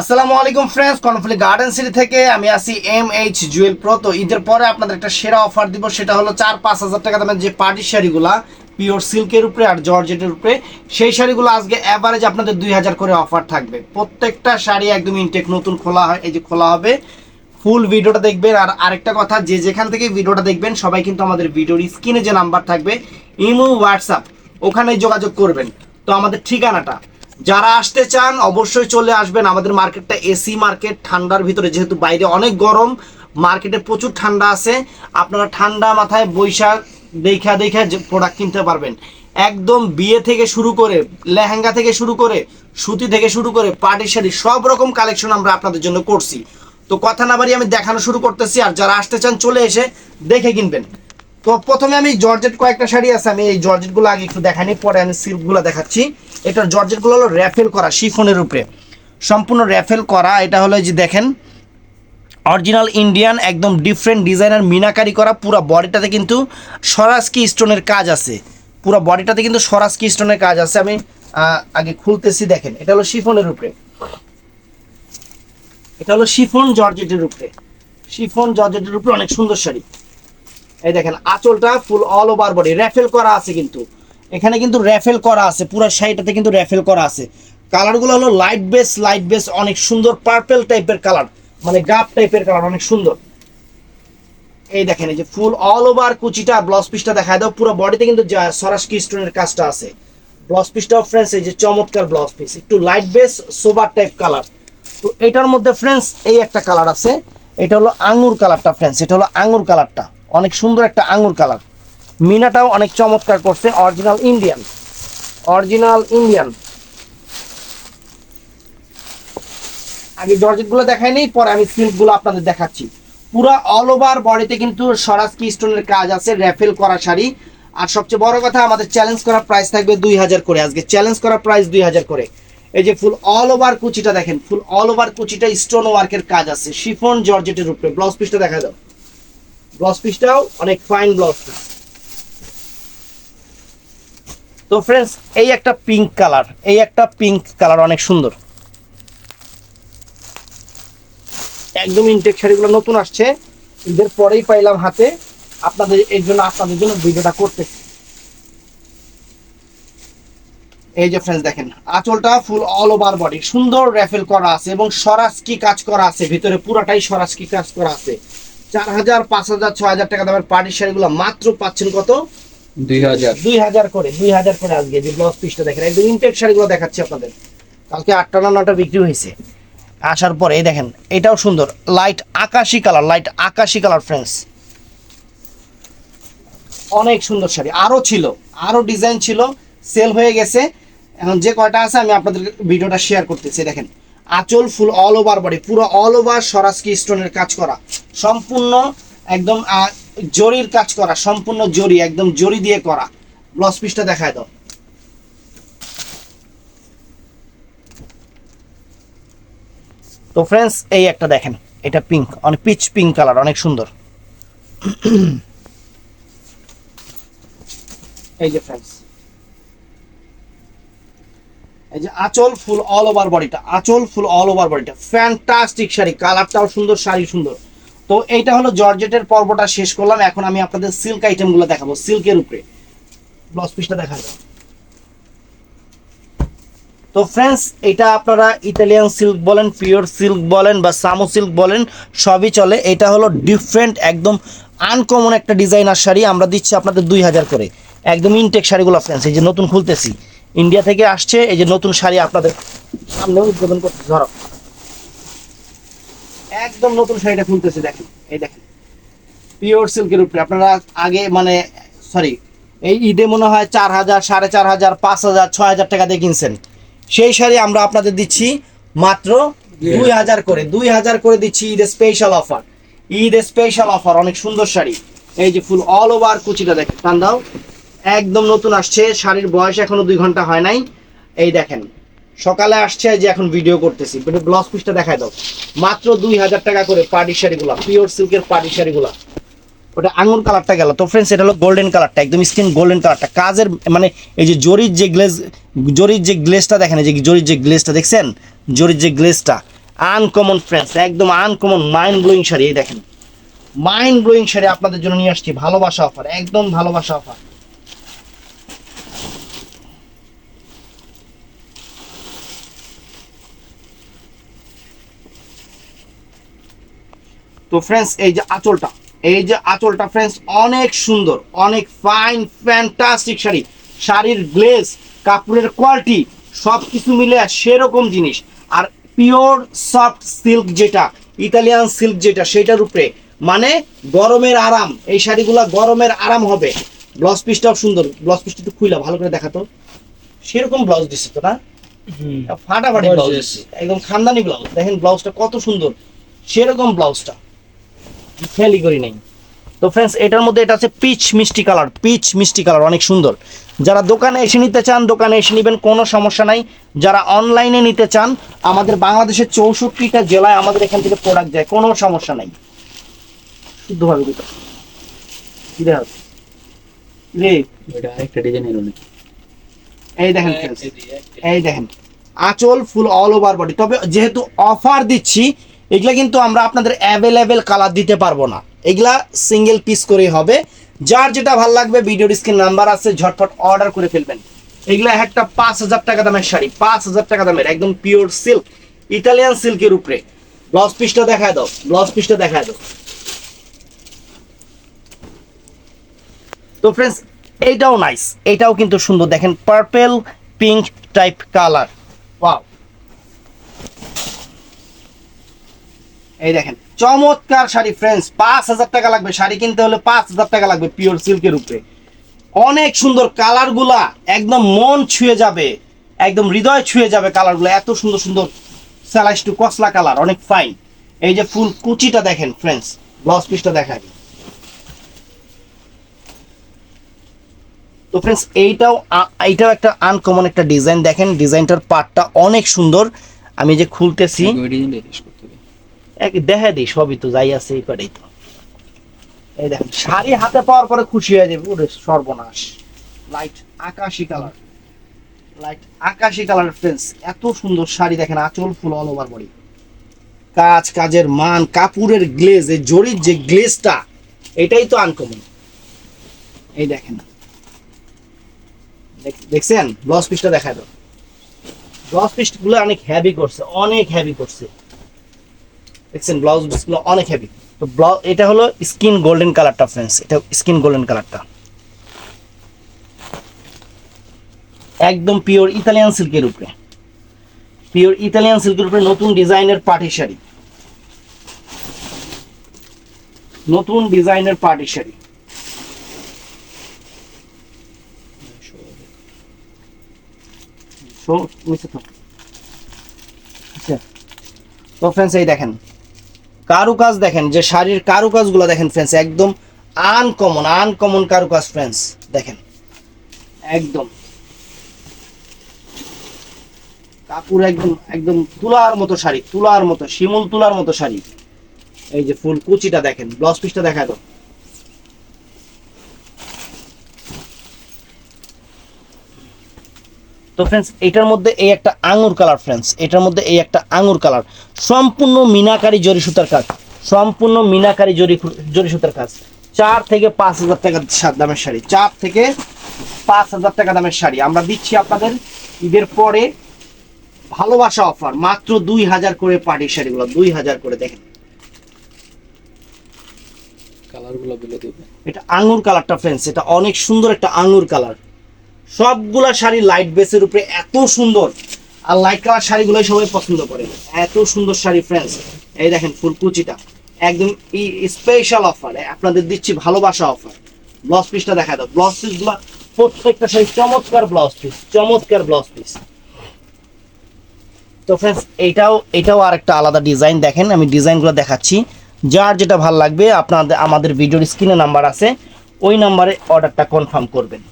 আসসালামু আলাইকুম friends কর্নফ্লি garden city থেকে আমি আছি এম এইচ জুয়েল প্রো তো ঈদের পরে আপনাদের একটা সেরা অফার দিব, সেটা হলো চার পাঁচ হাজার টাকা দামের যে পার্টি শাড়িগুলা পিওর সিল্কের উপরে আর জর্জেটের উপরে, সেই শাড়িগুলো আজকে অ্যাভারেজ আপনাদের দুই হাজার করে অফার থাকবে। প্রত্যেকটা শাড়ি একদম ইনটেক নতুন খোলা হয়, এই যে খোলা হবে। ফুল ভিডিওটা দেখবেন, আর আরেকটা কথা, যে যেখান থেকে ভিডিওটা দেখবেন, সবাই কিন্তু আমাদের ভিডিওর স্ক্রিনে যে নাম্বার থাকবে, ইমো, হোয়াটসঅ্যাপ ওখানে যোগাযোগ করবেন। তো আমাদের ঠিকানাটা যারা আসতে চান, অবশ্যই চলে আসবেন। আমাদের মার্কেটটা এসি মার্কেট, ঠান্ডার ভিতরে। যেহেতু বাইরে অনেক গরম, মার্কেটে প্রচুর ঠান্ডা আছে। আপনারা ঠান্ডা মাথায় বৈশাখ দেখা দেখা প্রোডাক্ট কিনতে পারবেন। একদম বিয়ে থেকে শুরু করে, লেহেঙ্গা থেকে শুরু করে, সুতি থেকে শুরু করে পার্টি শাড়ি সব রকম কালেকশন আমরা আপনাদের জন্য করছি। তো কথা না বাড়ি আমি দেখানো শুরু করতেছি। আর যারা আসতে চান, চলে এসে দেখে কিনবেন। তো প্রথমে আমি জর্জেট কয়েকটা শাড়ি আছে, আমি এই জর্জেটগুলো আগে একটু দেখানি পরে আমি সিল্কগুলো দেখাচ্ছি। এটার জর্জেটগুলো হলো র্যাফেল করা, শিফনের উপরে। সম্পূর্ণ র্যাফেল করা, এটা হলো যে দেখেন। অরিজিনাল ইন্ডিয়ান, একদম ডিফারেন্ট ডিজাইনার মিনাকারি করা, পুরো বডিটাতে কিন্তু সরাসকি স্টোনের কাজ আছে। পুরো বডিটাতে কিন্তু সরাসকি স্টোনের কাজ আছে। আমি আগে খুলতেছি, দেখেন। এটা হলো শিফনের উপরে। এটা হলো শিফন জর্জেটের উপরে। শিফন জর্জেটের উপরে অনেক সুন্দর শাড়ি। এই দেখেন, আঁচলটা full all over body ruffle করা আছে কিন্তু। এখানে কিন্তু র্যাফেল করা আছে, পুরো শাড়িটাতে কিন্তু র্যাফেল করা আছে। কালারগুলো হলো লাইট বেস লাইট বেস অনেক সুন্দর পার্পল টাইপের কালার মানে গাপ টাইপের কালার অনেক সুন্দর। এই দেখেন, এই যে ফুল অল ওভার কুচিটা ব্লাউজ পিসটা দেখায় দাও, পুরো বডিতে কিন্তু সরাসকি স্টোনের কাজটা আছে। ব্লাউজ পিসটাও ফ্রেন্ডস এই যে চমৎকার ব্লাউজ পিস একটু light base sober type colour তো এটার মধ্যে ফ্রেন্ডস এই একটা কালার আছে, এটা হলো আঙ্গুর কালারটা ফ্রেন্ডস এটা হলো আঙ্গুর কালারটা অনেক সুন্দর একটা আঙ্গুর কালার মিনাটাও অনেক চমৎকার করছে অরিজিনাল ইন্ডিয়ান অরিজিনাল ইন্ডিয়ান আগে জর্জেটগুলো দেখাই নেই, পরে আমি সিল্কগুলো আপনাদের দেখাচ্ছি। পুরো অল ওভার বডিতে কিন্তু সরাসকি স্টোনের কাজ আছে র্যাফেল করা শাড়ি। আর সবচেয়ে বড় কথা, আমাদের চ্যালেঞ্জ করা প্রাইস থাকবে দুই হাজার করে আজকে। চ্যালেঞ্জ করা প্রাইস দুই হাজার করে। এই যে ফুল অল ওভার কুচিটা দেখেন ফুল অল ওভার কুচিটা স্টোন ওয়ার্কের কাজ আছে। শিফন জর্জেটের উপরে। ব্লাউজ পিসটা দেখা দাও। ব্লাউজ পিসটাও অনেক ফাইন ব্লাউজ পিস তো ফ্রেন্ডস এই একটা পিঙ্ক কালার এই একটা পিঙ্ক কালার অনেক সুন্দর। একদম ইনটেক শাড়িগুলো নতুন আসছে। ঈদের পরেই পাইলাম হাতে। আপনাদের, এর জন্য আপনাদের জন্য ভিডিওটা করতেছি। এই যে ফ্রেন্ডস দেখেন, আঁচলটা ফুল অল ওভার বডি সুন্দর র্যাফেল করা আছে এবং সরাসকি কাজ করা আছে? ভিতরে পুরাটাই সরাসকি কাজ করা আছে? চার হাজার, পাঁচ হাজার, ছয় হাজার টাকা দামের পার্টি শাড়িগুলো মাত্র পাচ্ছেন কত? দুই হাজার। করে, দুই হাজার করে আজকে আপনাদের। কালকে আটটা না বিক্রি হয়েছে। আসার পরে দেখেন, এটাও সুন্দর লাইট আকাশি কালার লাইট আকাশি কালার ফ্রেন্ডস অনেক সুন্দর শাড়ি আরও ছিল আরও ডিজাইন ছিল সেল হয়ে গেছে। এখন যে কয়টা আছে আমি আপনাদের ভিডিওটা শেয়ার করতেছি, দেখেন। আঁচল ফুল অল ওভার বডি পুরো অল ওভার সরাসকি স্টোনের কাজ করা। সম্পূর্ণ একদম জরির কাজ করা, সম্পূর্ণ জরি, একদম জরি দিয়ে করা। ব্লাউজ পিসটা দেখায় দাও। তো ফ্রেন্ডস এই একটা দেখেন, এটা পিঙ্ক অনেক পিচ পিঙ্ক কালার অনেক সুন্দর। এই যে ফ্রেন্ডস এই যে আঁচল ফুল অল ওভার বডিটা আঁচল ফুল অল ওভার বডিটা ফ্যান্টাস্টিক শাড়ি কালারটাও সুন্দর, শাড়ি সুন্দর। তো এইটা হলো জর্জেটের পর্বটা শেষ করলাম। এখন আমি আপনাদের সিল্ক আইটেমগুলো দেখাবো। সিল্কের উপরে। ব্লাউজ পিসটা দেখা যাবে তো ফ্রেন্ডস এটা আপনারা ইতালিয়ান সিল্ক বলেন পিওর সিল্ক বলেন বা সামো সিল্ক বলেন, সবই চলে। এটা হলো ডিফারেন্ট একদম আনকমন একটা ডিজাইনার শাড়ি। আমরা দিচ্ছি আপনাদের দুই হাজার করে। একদম ইনটেক শাড়িগুলো ফ্রেন্ডস এই যে নতুন খুলতেছি। ইন্ডিয়া থেকে আসছে, এই যে নতুন শাড়ি আপনাদের সামনে উদ্বোধন করতে ধরো। একদম নতুন শাড়িটা খুলতেছি, দেখেন, এই দেখেন। পিওর সিল্কের উপরে, আপনারা আগে মানে সরি এই ঈদে মনে হয় চার হাজার, সাড়ে চার হাজার, পাঁচ হাজার, ছয় হাজার টাকা দিয়ে কিনছেন। সেই শাড়ি আমরা আপনাদের দিচ্ছি মাত্র দুই হাজার করে, দুই হাজার করে দিচ্ছি ঈদের স্পেশাল অফার ঈদের স্পেশাল অফার অনেক সুন্দর শাড়ি। এই যে ফুল অল ওভার কুচিটা দেখেন, টান দাও। একদম নতুন আসছে, শাড়ির বয়স এখনও দুই ঘণ্টা হয় নাই। এই দেখেন সকালে আসছে যে এখন ভিডিও করতেছি। ব্লাউজ পিসটা দেখায় দাও। মাত্র দুই হাজার টাকা করে পার্টি শাড়িগুলো পিওর সিল্কের পার্টি শাড়িগুলা। ওটা আঙুর কালারটা গেল। তো ফ্রেন্ডস এটা হলো গোল্ডেন কালারটা একদম স্কিন গোল্ডেন কালারটা কাজের মানে এই যে জরির যে গ্লেজ জরির যে গ্লেজটা দেখেন, এই যে জরির যে গ্লেজটা দেখছেন? জরির যে গ্লেজটা আনকমন ফ্রেন্ডস একদম আনকমন মাইন্ড ব্লোয়িং শাড়ি, এই দেখেন। মাইন্ড ব্লোয়িং শাড়ি আপনাদের জন্য নিয়ে আসছি, ভালোবাসা অফার একদম ভালোবাসা অফার তো ফ্রেন্ডস এই যে আঁচলটা এই যে আঁচলটা ফ্রেন্ডস অনেক সুন্দর অনেক ফাইন ফ্যান্টাস্টিক শাড়ি। শাড়ির গ্লেজ কাপড়ের কোয়ালিটি সব কিছু মিলে সেরকম জিনিস। আর পিওর সফট সিল্ক যেটা ইতালিয়ান সিল্ক যেটা সেটার উপরে। মানে গরমের আরাম এই শাড়িগুলা গরমের আরাম হবে। ব্লাউজ পিসটাও সুন্দর ব্লাউজ পিসটা একটু খুইলা ভালো করে দেখাতো। সেরকম ব্লাউজ দিচ্ছে তো না? ফাটাফাটি ব্লাউজ. একদম খানদানি ব্লাউজ দেখেন ব্লাউজটা কত সুন্দর সেরকম ব্লাউজটা খেয়ালই করি নাই। তো ফ্রেন্ডস এটার মধ্যে এটা আছে পিচ মিষ্টি কালার পিচ মিষ্টি কালার অনেক সুন্দর। যারা দোকানে এসে নিতে চান দোকানে এসে নেবেন কোনো সমস্যা নাই। যারা অনলাইনে নিতে চান আমাদের বাংলাদেশের চৌষট্টিটা জেলায় আমাদের এখান থেকে প্রোডাক্ট যায় কোনো সমস্যা নাই। শুদ্ধভাবে দিতে কি দেখা রে ওটা আরেকটা ডিজাইনের অনেক। এই দেখেন friends, এই দেখেন। আঁচল ফুল অল ওভার বডি তবে যেহেতু অফার দিচ্ছি এগুলা কিন্তু আমরা আপনাদের অ্যাভেলেবেল কালার দিতে পারব না। এগুলা সিঙ্গেল পিস করেই হবে। যার যেটা ভালো লাগবে ভিডিও স্ক্রিন নাম্বার আছে ঝটফট অর্ডার করে ফেলবেন। এগুলা একটা পাঁচ হাজার টাকা দামের শাড়ি, পাঁচ হাজার টাকা দামের, একদম পিওর সিল্ক ইটালিয়ান সিল্কের উপরে। ব্লাউজ পিসটা দেখায় দাও ব্লাউজ পিসটা দেখায় দাও। তো ফ্রেন্ডস এইটাও নাইস এটাও কিন্তু সুন্দর। দেখেন purple pink type colour wow এই দেখেন, চমৎকার শাড়ি ফ্রেন্ডস পাঁচ হাজার টাকা লাগবে। শাড়ি কিনতে হলে পাঁচ হাজার টাকা লাগবে পিওর সিল্কের উপরে। অনেক সুন্দর কালারগুলা, একদম মন ছুঁয়ে যাবে, একদম হৃদয় ছুঁয়ে যাবে কালারগুলো। এত সুন্দর সুন্দর স্যালাইস টু কসলা কালার, অনেক ফাইন এই যে ফুল কুচিটা দেখেন ফ্রেন্ডস ব্লাউজ পিসটা দেখায় তো ফ্রেন্ডস এইটাও এইটাও একটা আনকমন একটা ডিজাইন দেখেন ডিজাইনটার পার্টটা অনেক সুন্দর। আমি যে খুলতেছি ওই ডিজাইনটা শেষ করতে হবে এক দেখা দিই, সবই তো যাই আছে, এই তো। এই দেখেন, শাড়ি হাতে পাওয়ার পরে খুশি হয়ে যাবে সর্বনাশ। লাইট আকাশি কালার লাইট আকাশি কালার ফ্রেন্ডস এত সুন্দর শাড়ি দেখেন, আঁচল ফুল অল ওভার বডি কাজ, কাজের মান, কাপড়ের গ্লেজ এই জরির যে গ্লেজটা এটাই তো আনকমন এই দেখেন। দেখ- দেখছেন? ব্লাউজ পিসটা দেখা দাও। ব্লাউজ পিসগুলো অনেক হেভি করছে, অনেক হেভি করছে। দেখছেন ব্লাউজ পিসগুলো অনেক হেভি তো ব্লাউজ এটা হলো স্কিন গোল্ডেন কালারটা ফ্রেন্ডস এটা স্কিন গোল্ডেন কালারটা একদম পিওর ইতালিয়ান সিল্কের উপরে। পিওর ইতালিয়ান সিল্কের উপরে নতুন ডিজাইনের পার্টি শাড়ি। নতুন ডিজাইনের পার্টি শাড়ি। আচ্ছা। তো ফ্রেন্ডস এই দেখেন। কারুকাজ দেখেন, যে শাড়ির কারুকাজগুলো দেখেন ফ্রেন্ডস একদম আনকমন আনকমন কারুকাজ ফ্রেন্ডস দেখেন। একদম। কাপুর একদম একদম তুলার মতো শাড়ি, তুলার মতো, শিমুল তুলার মতো শাড়ি। এই যে ফুল কুচিটা দেখেন ব্লাউজ পিসটা দেখা দাও। তো ফ্রেন্ডস এটার মধ্যে এই একটা আঙুর কালার ফ্রেন্ডস এটার মধ্যে এই একটা আঙুর কালার সম্পূর্ণ মিনাকারি জরি সুতার কাজ সম্পূর্ণ মিনাকারি জরি জরি সুতার কাজ। চার থেকে পাঁচ হাজার টাকা দামের শাড়ি চার থেকে পাঁচ হাজার টাকা দামের শাড়ি। আমরা দিচ্ছি আপনাদের ঈদের পরে ভালোবাসা অফার মাত্র দুই হাজার করে পার্টি শাড়িগুলো দুই হাজার করে দেখেন। কালারগুলো এটা আঙুর কালারটা ফ্রেন্ডস এটা অনেক সুন্দর একটা আঙুর কালার সবগুলা শাড়ি লাইট বেসের উপরে এত সুন্দর। আর লাইট কালার শাড়িগুলোই সবাই পছন্দ করে। এত সুন্দর শাড়ি ফ্রেন্ডস এই দেখেন ফুলকুচিটা একদম স্পেশাল অফার আপনাদের দিচ্ছি ভালোবাসা অফার ব্লাউজ পিসটা দেখা দাও। ব্লাউজ পিসগুলো প্রত্যেকটা শাড়ি চমৎকার ব্লাউজ পিস চমৎকার ব্লাউজ পিস তো ফ্রেন্ডস এটাও এটাও আরেকটা আলাদা ডিজাইন দেখেন। আমি ডিজাইনগুলো দেখাচ্ছি। যার যেটা ভালো লাগবে, আপনাদের, আমাদের ভিডিওর স্ক্রিনে নাম্বার আছে। ওই নাম্বারে অর্ডারটা কনফার্ম করবেন।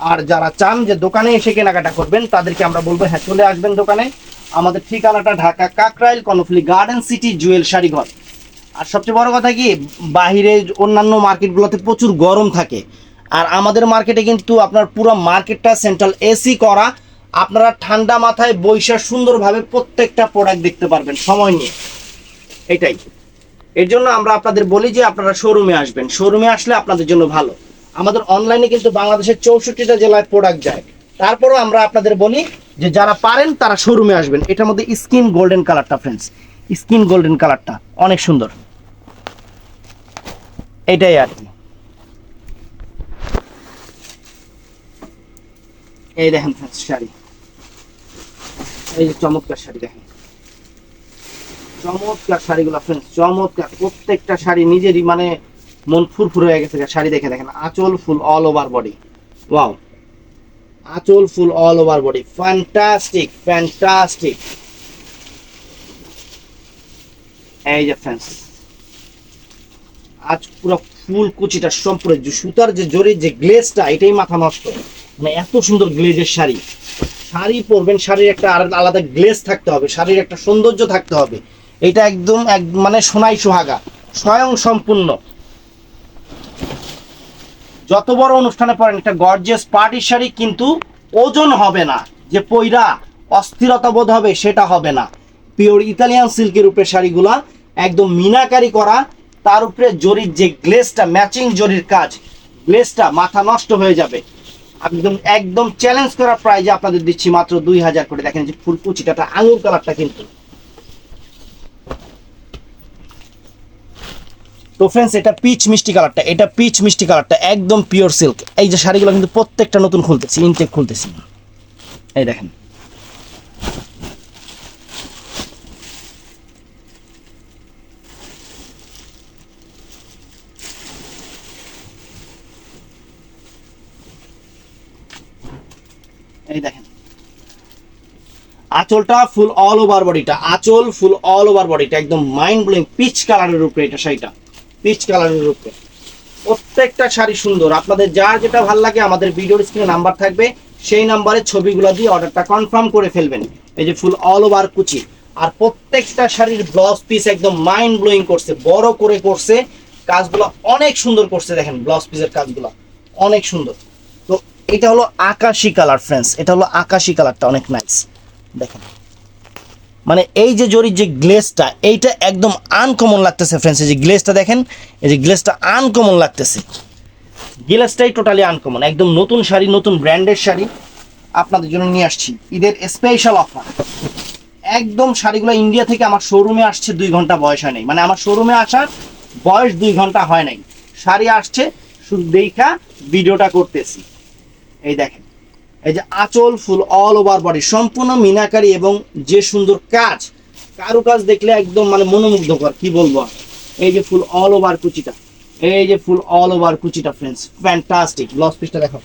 আর যারা চান যে দোকানে এসে কেনাকাটা করবেন, তাদেরকে আমরা বলব হ্যাঁ চলে আসবেন দোকানে। আমাদের ঠিকানাটা Dhaka Kakrail Karnaphuli Garden City Jewel শাড়িঘর। আর সবচেয়ে বড় কথা কি, বাহিরে অন্যান্য মার্কেটগুলোতে প্রচুর গরম থাকে। আর আমাদের মার্কেটে কিন্তু আপনার পুরো মার্কেটটা সেন্ট্রাল এসি করা। আপনারা ঠান্ডা মাথায় বৈশা সুন্দরভাবে প্রত্যেকটা প্রোডাক্ট দেখতে পারবেন, সময় নিয়ে। এটাই। এর জন্য আমরা আপনাদের বলি যে আপনারা শোরুমে আসবেন। শোরুমে আসলে আপনাদের জন্য ভালো। আমাদের অনলাইনে কিন্তু বাংলাদেশের চৌষট্টিটা জেলায় প্রোডাক্ট যায়। তারপরেও আমরা আপনাদের বলি যে যারা পারেন তারা শোরুমে আসবেন। এটার মধ্যে স্কিন গোল্ডেন কালারটা ফ্রেন্ডস স্কিন গোল্ডেন কালারটা অনেক সুন্দর। এটাই আর কি। এই দেখেন ফ্রেন্ডস শাড়ি। এই যে চমৎকার শাড়ি দেখেন। চমৎকার শাড়িগুলো ফ্রেন্ডস চমৎকার। প্রত্যেকটা শাড়ি নিজেরই মানে মন ফুরফুর হয়ে গেছে শাড়ি দেখে দেখেন। আঁচল full all over body wow আঁচল full all over body fantastic fantastic এই যে ফ্রেন্ডস আজ পুরো ফুল কুচিটা সম্পূর্ণ যে সুতার যে জরির যে গ্লেজটা এটাই মাথা নষ্ট। মানে এত সুন্দর গ্লেজের শাড়ি। শাড়ি পরবেন, শাড়ির একটা আলাদা গ্লেজ থাকতে হবে, শাড়ির একটা সৌন্দর্য থাকতে হবে। এটা একদম এক মানে সোনাই সোহাগা, স্বয়ং সম্পূর্ণ। যত বড় অনুষ্ঠানে পড়েন, একটা গর্জিয়াস পার্টির শাড়ি কিন্তু ওজন হবে না। যে পইরা অস্থিরতা বোধ হবে, সেটা হবে না। পিওর ইতালিয়ান সিল্কের উপরে শাড়িগুলা একদম মিনাকারি করা, তার উপরে জরির যে গ্লেসটা ম্যাচিং জরির কাজ গ্লেসটা মাথা নষ্ট হয়ে যাবে। একদম একদম চ্যালেঞ্জ করা প্রাইজে আপনাদের দিচ্ছি মাত্র দুই হাজার করে। দেখেন যে ফুলকুচিটা আঙুর কালারটা কিন্তু। তো ফ্রেন্ডস এটা পিচ মিষ্টি কালারটা, এটা পিচ মিষ্টি কালারটা, একদম পিওর সিল্ক এই যে শাড়িগুলো কিন্তু প্রত্যেকটা নতুন খুলতেছি ইনটেক খুলতেছি। এই দেখেন। এই দেখেন। আঁচলটা ফুল অল ওভার বডিটা আঁচল ফুল অল ওভার বডিটা একদম মাইন্ড ব্লোয়িং পিচ কালারের উপরে এটা শাড়িটা। পিচ কালারের উপরে। প্রত্যেকটা শাড়ি সুন্দর। আপনাদের যার যেটা ভালো লাগে আমাদের ভিডিওর স্ক্রিনে নাম্বার থাকবে, সেই নাম্বারে ছবিগুলো দিয়ে অর্ডারটা কনফার্ম করে ফেলবেন। এই যে ফুল অল ওভার কুচি। আর প্রত্যেকটা শাড়ির ব্লাউজ পিস একদম মাইন্ড ব্লোয়িং করছে, বড় করে করছে। কাজগুলো অনেক সুন্দর করছে, দেখেন ব্লাউজ পিসের কাজগুলো। অনেক সুন্দর। তো এটা হলো আকাশি কালার ফ্রেন্ডস এটা হলো আকাশি কালারটা অনেক নাইস দেখেন। মানে এই যে জরির যে গ্লেসটা এইটা একদম আনকমন লাগতেছে ফ্রেন্ডস এই যে গ্লেসটা দেখেন, এই যে গ্লেসটা আনকমন লাগতেছে। গ্লেসটাই টোটালি আনকমন একদম নতুন শাড়ি, নতুন ব্র্যান্ডের শাড়ি আপনাদের জন্য নিয়ে আসছি। ঈদের স্পেশাল অফার একদম শাড়িগুলো ইন্ডিয়া থেকে আমার শোরুমে আসছে দুই ঘণ্টা বয়স হয় নাই। মানে আমার শোরুমে আসার বয়স দুই ঘণ্টা হয় নাই। শাড়ি আসছে, শুধু দেখা, ভিডিওটা করতেছি। এই দেখেন। এই যে আঁচল, ফুল অল ওভার বডি সম্পূর্ণ মিনাকারি এবং যে সুন্দর কাজ কারু কাজ দেখলে একদম মানে মনোমুগ্ধকর, কি বলব? এই যে ফুল অল ওভার কুচিটা, এই যে ফুল অল ওভার কুচিটা ফ্রেন্ডস ফ্যান্টাস্টিক লস পিসটা দেখো।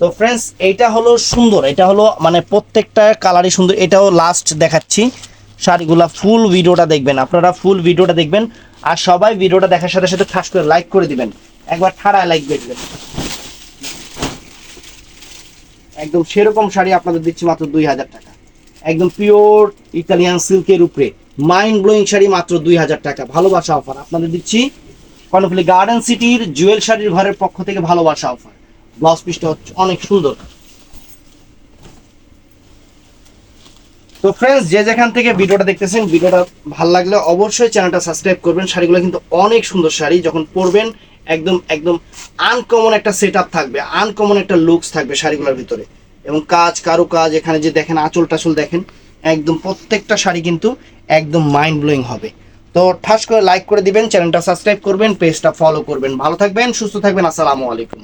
তো ফ্রেন্ডস এইটা হলো সুন্দর, এটা হলো মানে প্রত্যেকটা কালারই সুন্দর, এটাও লাস্ট দেখাচ্ছি। শাড়িগুলা ফুল ভিডিওটা দেখবেন, আপনারা ফুল ভিডিওটা দেখবেন। আর সবাই ভিডিওটা দেখার সাথে সাথে ঠাস করে লাইক করে দিবেন। একবার ঠাড়ায় লাইক দিয়ে দিবেন। একদম সেরকম শাড়ি আপনাদের দিচ্ছি মাত্র দুই হাজার টাকা। একদম পিওর ইতালিয়ান সিল্কের উপরে। মাইন্ড ব্লোয়িং শাড়ি মাত্র দুই হাজার টাকা। ভালোবাসা অফার আপনাদের দিচ্ছি কর্ণফুলি গার্ডেন সিটির জুয়েল শাড়ির ঘরের পক্ষ থেকে ভালোবাসা অফার ব্লাউজ পিসটা হচ্ছে অনেক সুন্দর। তো ফ্রেন্ডস যে যেখান থেকে ভিডিওটা দেখতেছেন, ভিডিওটা ভালো লাগলে অবশ্যই চ্যানেলটা সাবস্ক্রাইব করবেন। শাড়িগুলো কিন্তু অনেক সুন্দর শাড়ি। যখন পরবেন, একদম একদম আনকমন একটা সেট থাকবে আনকমন একটা লুকস থাকবে শাড়িগুলোর ভিতরে। এবং কাজ কারও কাজ এখানে যে দেখেন আঁচল টাচল দেখেন, একদম প্রত্যেকটা শাড়ি কিন্তু একদম মাইন্ড ব্লোয়িং হবে। তো ঠাস করে লাইক করে দিবেন চ্যানেলটা সাবস্ক্রাইব করবেন পেজটা ফলো করবেন। ভালো থাকবেন, সুস্থ থাকবেন, আসসালামু আলাইকুম।